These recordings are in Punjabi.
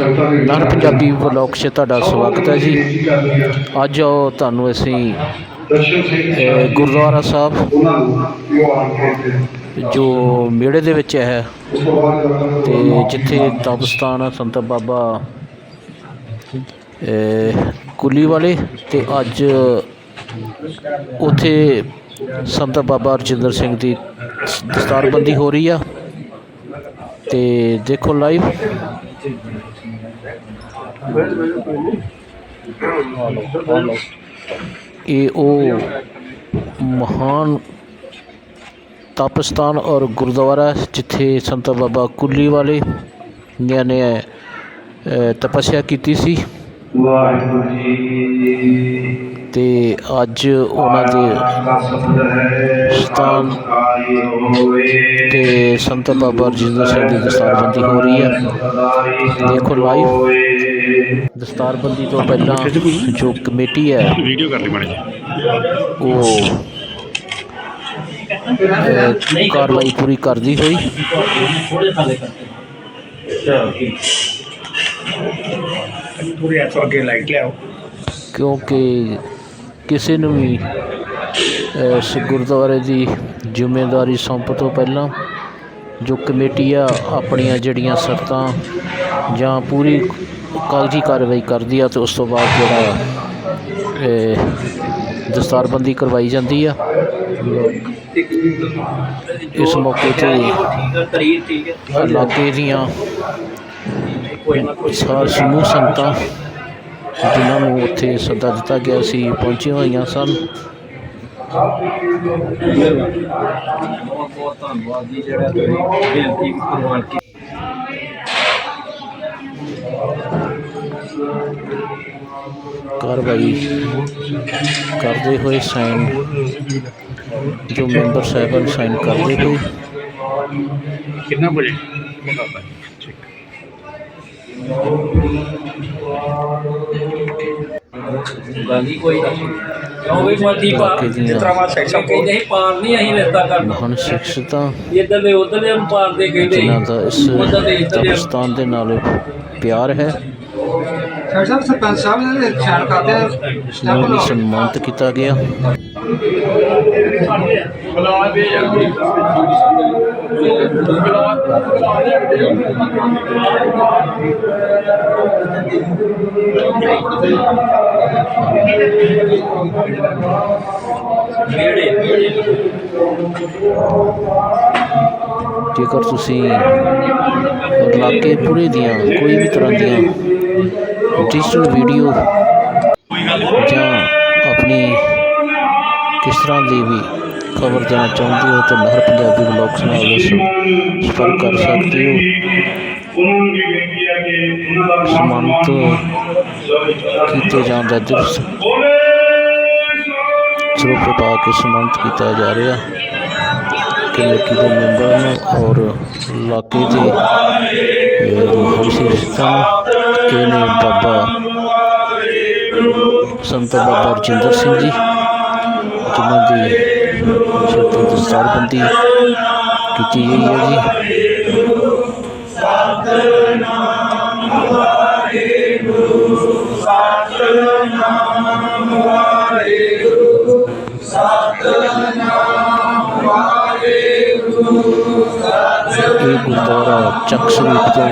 ਲਹਿਰ ਪੰਜਾਬੀ ਵਲੌਗ 'ਚ ਤੁਹਾਡਾ ਸਵਾਗਤ ਹੈ ਜੀ। ਅੱਜ ਤੁਹਾਨੂੰ ਅਸੀਂ ਗੁਰਦੁਆਰਾ ਸਾਹਿਬ ਜੋ ਮੇੜੇ ਦੇ ਵਿੱਚ ਹੈ ਤੇ ਜਿੱਥੇ ਤਪਸਥਾਨ ਆ ਸੰਤ ਬਾਬਾ ਕੁੱਲੀ ਵਾਲੇ ਤੇ ਅੱਜ ਉੱਥੇ ਸੰਤ ਬਾਬਾ ਰਜਿੰਦਰ ਸਿੰਘ ਦੀ ਦਸਤਾਰਬੰਦੀ ਹੋ ਰਹੀ ਆ। ਤੇ ਦੇਖੋ ਲਾਈਵ ਇਹ ਉਹ ਮਹਾਨ ਤਪਸਥਾਨ ਔਰ ਗੁਰਦੁਆਰਾ ਜਿੱਥੇ ਸੰਤ ਬਾਬਾ ਕੁੱਲੀ ਵਾਲੇ ਨੇ ਨੇ ਅ, ਤਪੱਸਿਆ ਕੀਤੀ ਸੀ ਵਾਹਿਗੁਰੂ ਜੀ ਤੇ ਅੱਜ ਉਹਨਾਂ ਦੇ ਸਥਾਨ ਤੇ ਸੰਤ ਬਾਬਾ ਰਜਿੰਦਰ ਸਿੰਘ ਦੀ ਦਸਤਾਰਬੰਦੀ ਹੋ ਰਹੀ ਹੈ ਦੇਖੋ ਲਾਈਵ ਦਸਤਾਰਬੰਦੀ ਤੋਂ ਪਹਿਲਾਂ ਜੋ ਕਮੇਟੀ ਹੈ ਵੀਡੀਓ ਕਰ ਲਈ ਉਹ ਕਾਰਵਾਈ ਪੂਰੀ ਕਰਦੀ ਹੋਈ। ਥੋੜੀ ਐਸੋ ਅੱਗੇ ਲਾਈਟ ਲਿਆਓ। ਕਿਉਂਕਿ ਕਿਸੇ ਨੂੰ ਵੀ ਇਸ ਗੁਰਦੁਆਰੇ ਦੀ ਜ਼ਿੰਮੇਵਾਰੀ ਸੌਂਪਣ ਤੋਂ ਪਹਿਲਾਂ ਜੋ ਕਮੇਟੀ ਆ ਆਪਣੀਆਂ ਜਿਹੜੀਆਂ ਸ਼ਰਤਾਂ ਜਾਂ ਪੂਰੀ ਕਾਗਜ਼ੀ ਕਾਰਵਾਈ ਕਰਦੀ ਆ ਤੇ ਉਸ ਤੋਂ ਬਾਅਦ ਜਿਹੜਾ ਦਸਤਾਰਬੰਦੀ ਕਰਵਾਈ ਜਾਂਦੀ ਆ। ਇਸ ਮੌਕੇ ਤੇ ਇਲਾਕੇ ਦੀਆਂ ਸਾਰ ਸਮੂਹ ਸੰਗਤਾਂ, ਜਿਨ੍ਹਾਂ ਨੂੰ ਉੱਥੇ ਸੱਦਾ ਦਿੱਤਾ ਗਿਆ ਸੀ, ਪਹੁੰਚੀਆਂ ਹੋਈਆਂ ਸਨ। ਬਹੁਤ ਬਹੁਤ ਧੰਨਵਾਦ ਜੀ ਜਿਹੜਾ ਤੁਸੀਂ ਬੇਨਤੀ ਪ੍ਰਵਾਨ ਕੀਤੀ ਕਾਰਵਾਈ ਕਰਦੇ ਹੋਏ ਸਾਈਨ ਜੋ ਮੈਂਬਰ ਸਾਹਿਬਾਨ ਸਾਈਨ ਕਰਦੇ ਹੋਏ। ਕਿੰਨਾ ਵਜੇ? ਮੁਕਾਬਲਾ ਠੀਕ ਗੱਲ ਹੀ ਕੋਈ ਨਹੀਂ। ਕਿਉਂ ਵੀ ਮਰਦੀ ਪਾ ਇਲਾਕੇ ਦੀਆਂ ਤਰ੍ਹਾਂ ਸੈਕਸ਼ਨ ਕਹਿੰਦੇ ਸੀ ਪਾਰ ਨਹੀਂ ਅਸੀਂ ਰਿਸ਼ਤਾ ਕਰਨਾ। ਮਹਾਨ ਸ਼ਖਸੀਅਤਾਂ ਇੱਧਰ ਦੇ ਉੱਧਰ ਦੇ ਨੂੰ ਪਾਰ ਦੇ ਕਹਿੰਦੇ ਜਿਨ੍ਹਾਂ ਦਾ ਇਸ ਉੱਧਰ ਦੇ ਇੱਧਰ ਦੇ ਤਪਸਥਾਨ ਦੇ ਨਾਲ ਪਿਆਰ ਹੈ। ਸਾਹਿਬ ਸਰਪੰਚ ਸਾਹਿਬ ਨੇ ਖਿਆਲ ਕਰਦੇ ਆ। ਸਨਮਾਨਿਤ ਕੀਤਾ ਗਿਆ। ਜੇਕਰ ਤੁਸੀਂ ਇਲਾਕੇ ਪੂਰੇ ਦੀਆਂ ਕੋਈ ਵੀ ਤਰ੍ਹਾਂ ਦੀਆਂ ਡਿਜੀਟਲ ਵੀਡੀਓ ਦੀ ਵੀ ਖਬਰ ਦੇਣਾ ਚਾਹੁੰਦੇ ਹੋ ਤਾਂ ਲਹਿਰ ਪੰਜਾਬੀ ਬਲੌਗਸ ਨਾਲ ਉਸ ਸੰਪਰਕ ਕਰ ਸਕਦੇ ਹੋ। ਉਹਨਾਂ ਨੂੰ ਵੀ ਬੇਨਤੀ ਹੈ ਕਿ ਉਹਨਾਂ ਦਾ ਸਨਮਾਨਿਤ ਕੀਤੇ ਜਾਣ ਦਾ ਦਿਵਸ ਸਰੂਪ ਪਾ ਕੇ ਸਨਮਾਨਿਤ ਕੀਤਾ ਜਾ ਰਿਹਾ। ਕਮੇਟੀ ਦੇ ਮੈਂਬਰਾਂ ਨੂੰ ਔਰ ਇਲਾਕੇ ਦੇ ਹਰਸ਼ਿਸ਼ਤਾਂ ਇਹ ਨੇ ਬਾਬਾ ਸੰਤ ਬਾਬਾ ਰਜਿੰਦਰ ਸਿੰਘ ਜੀ? ਜਿਨ੍ਹਾਂ ਦੀ ਸਿਰ ਦਸਤਾਰਬੰਦੀ ਕੀਤੀ ਗਈ ਹੈ ਜੀ। ਇਹ ਗੁਰਦੁਆਰਾ ਚੱਕ ਸ਼ਰੀਫ ਤੋਂ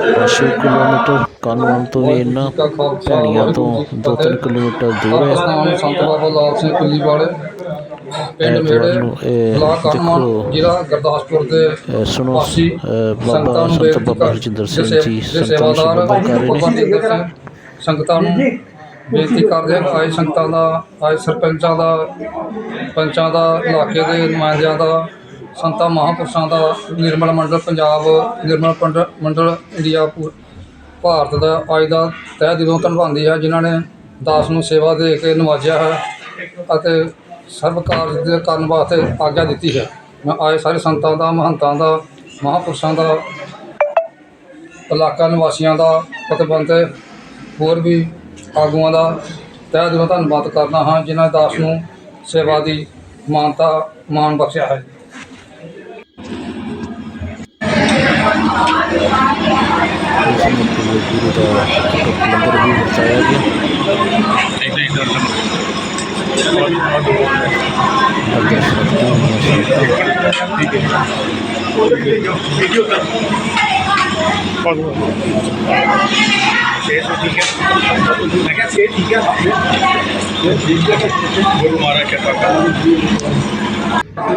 ਛੇ ਕਿਲੋਮੀਟਰ ਕਾਨੂੰਨ ਤੋਂ ਵੀ ਇੰਨਾ ਭੈਣੀਆਂ ਤੋਂ 2-3 ਕਿਲੋਮੀਟਰ ਦੂਰ ਹੈ। ਸਥਾਨ ਸੰਤ ਬਾਬਾ ਲਾਲ ਸਿੰਘ ਕੁੱਲੀ ਵਾਲੇ ਪਿੰਡ ਮੇੜੇ ਬਲਾਕ ਦੇਖੋ। ਜ਼ਿਲ੍ਹਾ ਗੁਰਦਾਸਪੁਰ ਦੇ ਸੁਣੋ ਬਾਬਾ ਸੰਤ ਬਾਬਾ ਕਰ- ਰਜਿੰਦਰ ਦੇ ਸਿੰਘ ਜੀ ਸੰਤਾਂ ਸੇਵਾਦਾਰ ਸੰਗਤਾਂ ਨੂੰ ਬੇਨਤੀ ਕਰਦੇ ਹਾਂ ਆਏ ਸੰਗਤਾਂ ਦਾ ਆਏ ਸਰਪੰਚਾਂ ਦਾ ਪੰਚਾਂ ਦਾ ਇਲਾਕੇ ਦੇ ਨੁਮਾਇੰਦਿਆਂ ਦਾ ਸੰਤਾਂ, ਮਹਾਂਪੁਰਸ਼ਾਂ ਦਾ ਨਿਰਮਲ ਮੰਡਲ ਪੰਜਾਬ, ਨਿਰਮਲ ਪੰਡ- ਮੰਡਲ ਇੰਡੀਆ ਪੂ- ਭਾਰਤ ਦਾ ਅੱਜ ਦਾ ਤਹਿ ਦਿਲੋਂ ਧੰਨਵਾਦੀ ਹੈ, ਜਿਨ੍ਹਾਂ ਨੇ ਦਾਸ ਨੂੰ ਸੇਵਾ ਦੇ ਕੇ ਨਵਾਜਿਆ ਹੈ ਅਤੇ ਸਰਬ ਕਾਰਜ ਦੇ ਕਰਨ ਵਾਸਤੇ ਆਗਿਆ ਦਿੱਤੀ ਹੈ। ਮੈਂ ਆਏ ਸਾਰੇ ਸੰਤਾਂ ਦਾ, ਮਹੰਤਾਂ ਦਾ, ਮਹਾਂਪੁਰਸ਼ਾਂ ਦਾ, ਇਲਾਕਾ ਨਿਵਾਸੀਆਂ ਦਾ ਪਤਵੰਤ ਹੋਰ ਵੀ ਆਗੂਆਂ ਦਾ ਤਹਿ ਦਿਲੋਂ ਧੰਨਵਾਦ ਕਰਦਾ ਹਾਂ, ਜਿਨ੍ਹਾਂ ਨੇ ਦਾਸ ਨੂੰ ਸੇਵਾ ਦੀ ਮਾਨਤਾ, ਮਾਣ ਬਖਸ਼ਿਆ ਹੈ। ਮਤਲਬ ਗੁਰੂ ਦਾ ਲੰਗਰ ਵੀ ਵਰਤਾਇਆ ਗਿਆ ਇੱਧਰ ਇੱਧਰ ਲੰਗਰ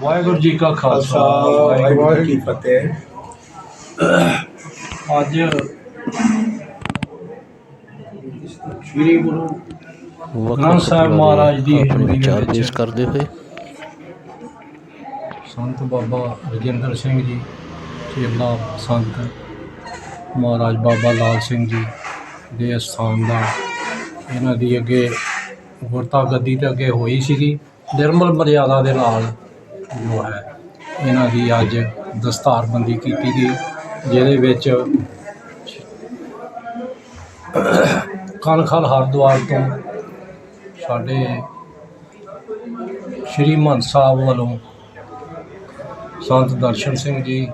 ਵਾਹਿਗੁਰੂ ਜੀ ਕਾ ਖਾਲਸਾ ਵਾਹਿਗੁਰੂ ਕੀ ਫਤਿਹ। ਅੱਜ ਸ੍ਰੀ ਗੁਰੂ ਗ੍ਰੰਥ ਸਾਹਿਬ ਮਹਾਰਾਜ ਦੀ ਵਿਚਾਰ ਵਿੱਚ ਪੇਸ਼ ਕਰਦੇ ਹੋਏ। ਸੰਤ ਬਾਬਾ ਰਜਿੰਦਰ ਸਿੰਘ ਜੀ ਚੇਲਾ ਸੰਤ ਮਹਾਰਾਜ ਬਾਬਾ ਲਾਲ ਸਿੰਘ ਜੀ ਦੇ ਸਥਾਨ ਦਾ ਇਹਨਾਂ ਦੀ ਅੱਗੇ ਗੁਰਤਾ ਗੱਦੀ ਤੇ ਅੱਗੇ ਹੋਈ ਸੀਗੀ। ਨਿਰਮਲ ਮਰਿਆਦਾ ਦੇ ਨਾਲ ਜੋ ਹੈ, ਇਹਨਾਂ ਦੀ ਅੱਜ ਦਸਤਾਰਬੰਦੀ ਕੀਤੀ ਗਈ, ਜਿਹਦੇ ਵਿੱਚ ਕਨਖਲ ਹਰਿਦੁਆਰ ਤੋਂ ਸਾਡੇ ਸ਼੍ਰੀ ਮਹੰਤ ਸਾਹਿਬ ਵੱਲੋਂ ਸੰਤ ਦਰਸ਼ਨ ਸਿੰਘ ਜੀ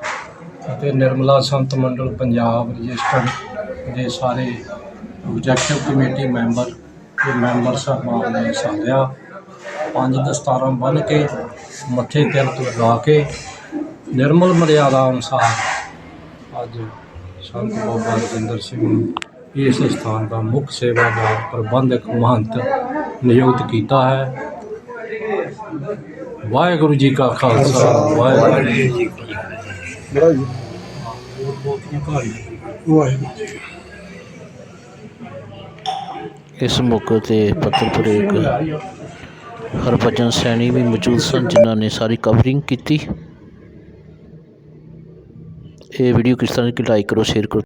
ਅਤੇ ਨਿਰਮਲਾ ਸੰਤ ਮੰਡਲ ਪੰਜਾਬ ਰਜਿਸਟਰਡ ਦੇ ਸਾਰੇ ਐਗਜ਼ੈਕਟਿਵ ਕਮੇਟੀ ਮੈਂਬਰ ਤੇ ਮੈਂਬਰ ਸਾਹਿਬਾਨ ਨੇ ਸਾਧਿਆ ਪੰਜ ਦਸਤਾਰਾਂ ਬੰਨ੍ਹ ਕੇ ਮੱਥੇ ਤਿਲਕ ਲਗਾ ਕੇ ਨਿਰਮਲ ਮਰਿਆਦਾ ਅਨੁਸਾਰ ਅੱਜ ਸੰਤ ਬਾਬਾ ਰਜਿੰਦਰ ਸਿੰਘ ਨੂੰ ਇਸ ਸਥਾਨ ਦਾ ਮੁੱਖ ਸੇਵਾਦਾਰ, ਪ੍ਰਬੰਧਕ, ਮਹੰਤ ਨਿਯੁਕਤ ਕੀਤਾ ਹੈ। ਵਾਹਿਗੁਰੂ ਜੀ ਕਾ ਖਾਲਸਾ, ਵਾਹਿਗੁਰੂ ਜੀ ਕੀ ਇਸ ਮੌਕੇ ਤੇ ਪੱਤਰਪੁਰੇ ਇੱਕ ਹਰਭਜਨ ਸੈਣੀ ਵੀ ਮੌਜੂਦ ਸਨ, ਜਿਨ੍ਹਾਂ ਨੇ ਸਾਰੀ ਕਵਰਿੰਗ ਕੀਤੀ। ਇਹ ਵੀਡੀਓ ਕਿਸ ਤਰ੍ਹਾਂ ਦੀ ਲਾਈਕ ਕਰੋ ਸ਼ੇਅਰ ਕਰੋ।